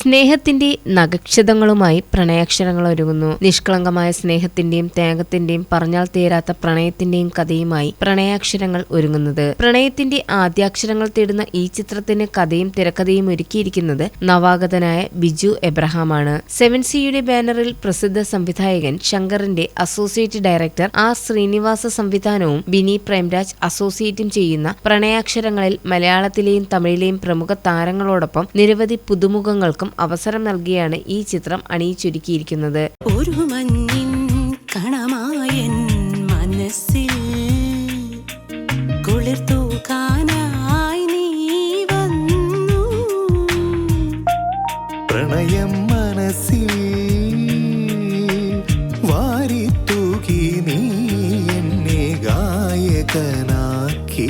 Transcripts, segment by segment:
സ്നേഹത്തിന്റെ നഗക്ഷതങ്ങളുമായി പ്രണയാക്ഷരങ്ങൾ ഒരുങ്ങുന്നു. നിഷ്കളങ്കമായ സ്നേഹത്തിന്റെയും ത്യാഗത്തിന്റെയും പറഞ്ഞാൽ തീരാത്ത പ്രണയത്തിന്റെയും കഥയുമായി പ്രണയാക്ഷരങ്ങൾ ഒരുങ്ങുന്നത്. പ്രണയത്തിന്റെ ആദ്യാക്ഷരങ്ങൾ തേടുന്ന ഈ ചിത്രത്തിന് കഥയും തിരക്കഥയും ഒരുക്കിയിരിക്കുന്നത് നവാഗതനായ ബിജു എബ്രഹാമാണ്. സെവൻ സിയുടെ ബാനറിൽ പ്രസിദ്ധ സംവിധായകൻ ശങ്കറിന്റെ അസോസിയേറ്റ് ഡയറക്ടർ ആർ ശ്രീനിവാസ സംവിധാനവും ബിനി പ്രേംരാജ് അസോസിയേറ്റും ചെയ്യുന്ന പ്രണയാക്ഷരങ്ങളിൽ മലയാളത്തിലെയും തമിഴിലെയും പ്രമുഖ താരങ്ങളോടൊപ്പം നിരവധി പുതുമുഖങ്ങൾക്കും അവസരം നൽകിയാണ് ഈ ചിത്രം അണിയിച്ചൊരുക്കിയിരിക്കുന്നത്. ഒരു മഞ്ഞിൻ കണമായൻ മനസ്സിൽ നീ വന്നു. പ്രണയം മനസ്സിൽ വാരിത്തൂകി നീ എന്നെ ഗായകനാക്കി.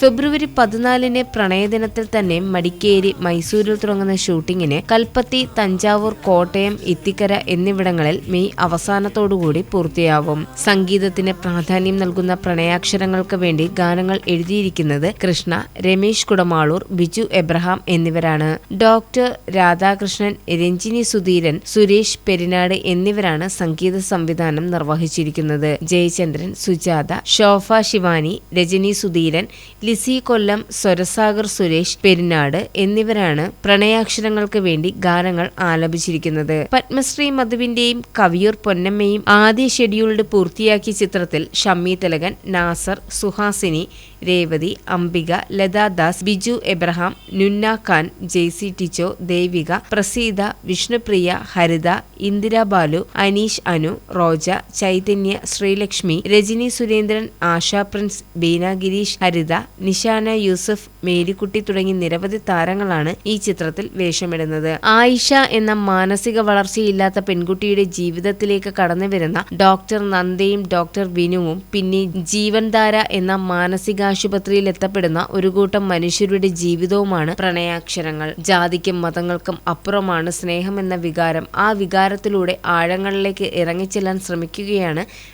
ഫെബ്രുവരി പതിനാലിന് പ്രണയദിനത്തിൽ തന്നെ മടിക്കേരി മൈസൂരിൽ തുടങ്ങുന്ന ഷൂട്ടിങ്ങിന് കൽപ്പത്തി തഞ്ചാവൂർ കോട്ടയം ഇത്തിക്കര എന്നിവിടങ്ങളിൽ മെയ് അവസാനത്തോടുകൂടി പൂർത്തിയാവും. സംഗീതത്തിന് പ്രാധാന്യം നൽകുന്ന പ്രണയാക്ഷരങ്ങൾക്ക് വേണ്ടി ഗാനങ്ങൾ എഴുതിയിരിക്കുന്നത് കൃഷ്ണ രമേശ് കുടമാളൂർ ബിജു എബ്രഹാം എന്നിവരാണ്. ഡോക്ടർ രാധാകൃഷ്ണൻ രഞ്ജിനി സുധീരൻ സുരേഷ് പെരിനാട് എന്നിവരാണ് സംഗീത സംവിധാനം നിർവഹിച്ചിരിക്കുന്നത്. ജയചന്ദ്രൻ സുജാത ശോഭ ശിവാനി രജനി സുധീരൻ ലിസി കൊല്ലം സ്വരസാഗർ സുരേഷ് പെരിനാട് എന്നിവരാണ് പ്രണയാക്ഷരങ്ങൾക്ക് വേണ്ടി ഗാനങ്ങൾ ആലപിച്ചിരിക്കുന്നത്. പത്മശ്രീ മധുവിന്റെയും കവിയൂർ പൊന്നമ്മയും ആദ്യ ഷെഡ്യൂൾഡ് പൂർത്തിയാക്കിയ ചിത്രത്തിൽ ഷമ്മി തിലകൻ നാസർ സുഹാസിനി രേവതി അംബിക ലതാദാസ് ബിജു എബ്രഹാം നുന്ന ഖാൻ ജെയ്സി ടിച്ചോ ദേവിക പ്രസീത വിഷ്ണുപ്രിയ ഹരിത ഇന്ദിരാബാലു അനീഷ് അനു റോജ ചൈതന്യ ശ്രീലക്ഷ്മി രജനി സുരേന്ദ്രൻ ആശ പ്രിൻസ് ബീന ഗിരീഷ് ഹരിത നിഷാന യൂസഫ് മേരിക്കുട്ടി തുടങ്ങി നിരവധി താരങ്ങളാണ് ഈ ചിത്രത്തിൽ വേഷമിടുന്നത്. ആയിഷ എന്ന മാനസിക വളർച്ചയില്ലാത്ത പെൺകുട്ടിയുടെ ജീവിതത്തിലേക്ക് കടന്നു വരുന്ന ഡോക്ടർ നന്ദയും ഡോക്ടർ വിനുവും പിന്നെ ജീവൻധാര എന്ന മാനസികാശുപത്രിയിൽ എത്തപ്പെടുന്ന ഒരു കൂട്ടം മനുഷ്യരുടെ ജീവിതവുമാണ് പ്രണയാക്ഷരങ്ങൾ. ജാതിക്കും മതങ്ങൾക്കും അപ്പുറമാണ് സ്നേഹം എന്ന വികാരം. ആ വികാരത്തിലൂടെ ആഴങ്ങളിലേക്ക് ഇറങ്ങിച്ചെല്ലാൻ ശ്രമിക്കുകയാണ്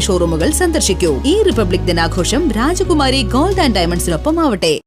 ഷോറൂമുകൾ സന്ദർശിക്കൂ. ഈ റിപ്പബ്ലിക് ദിനാഘോഷം രാജകുമാരി ഗോൾഡ് ആൻഡ് ഡയമണ്ട്സിനൊപ്പം ആവട്ടെ